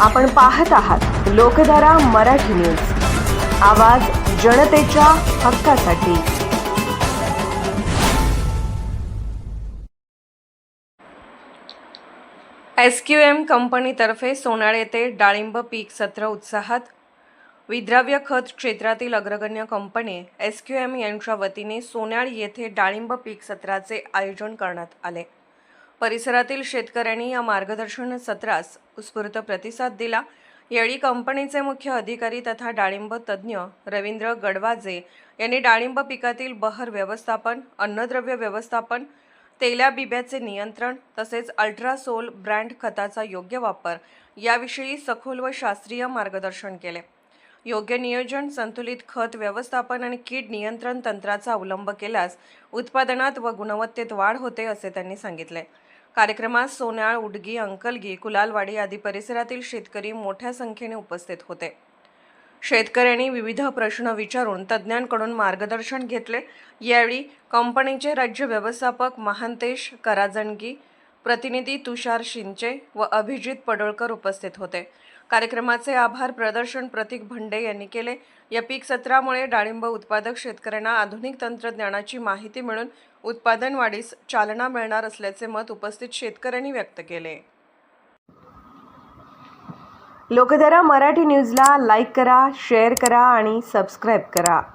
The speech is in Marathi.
आपण पाहत आहात लोकधारा मराठी न्यूज. आवाज जनतेच्या हक्कासाठी. एस क्यू एम कंपनीतर्फे सोनाळ येथे डाळिंब पीक सत्र उत्साहात. विद्राव्य खत क्षेत्रातील अग्रगण्य कंपनी एस क्यू एम यांच्या वतीने सोन्याळ येथे डाळिंब पीक सत्राचे आयोजन करण्यात आले. परिसरातील शेतकऱ्यांनी या मार्गदर्शन सत्रास उत्स्फूर्त प्रतिसाद दिला. यावेळी कंपनीचे मुख्य अधिकारी तथा डाळिंब तज्ज्ञ रवींद्र गडवाजे यांनी डाळिंब पिकातील बहर व्यवस्थापन अन्नद्रव्य व्यवस्थापन तेल्या बिब्याचे नियंत्रण तसेच अल्ट्रासोल ब्रँड खताचा योग्य वापर याविषयी सखोल व शास्त्रीय मार्गदर्शन केले. योग्य नियोजन संतुलित खत व्यवस्थापन आणि कीड नियंत्रण तंत्राचा अवलंब केल्यास उत्पादनात व गुणवत्तेत वाढ होते असे त्यांनी सांगितले. कार्यक्रमात सोन्याळ उडगी अंकलगी कुलालवाडी आदी परिसरातील शेतकरी मोठ्या संख्येने उपस्थित होते. शेतकऱ्यांनी विविध प्रश्न विचारून तज्ज्ञांकडून मार्गदर्शन घेतले. यावेळी कंपनीचे राज्य व्यवस्थापक महांतेश कराजणगी प्रतिनिधी तुषार शिंचे व अभिजित पडोळकर उपस्थित होते. कार्यक्रमाचे आभार प्रदर्शन प्रतीक भंडे यांनी केले. या पीक सत्रामुळे डाळिंब उत्पादक शेतकऱ्यांना आधुनिक तंत्रज्ञानाची माहिती मिळून उत्पादन वाढीस चालना मिळणार असल्याचे मत उपस्थित शेतकऱ्यांनी व्यक्त केले. लोकधारा मराठी न्यूजला लाईक करा शेअर करा आणि सबस्क्राईब करा.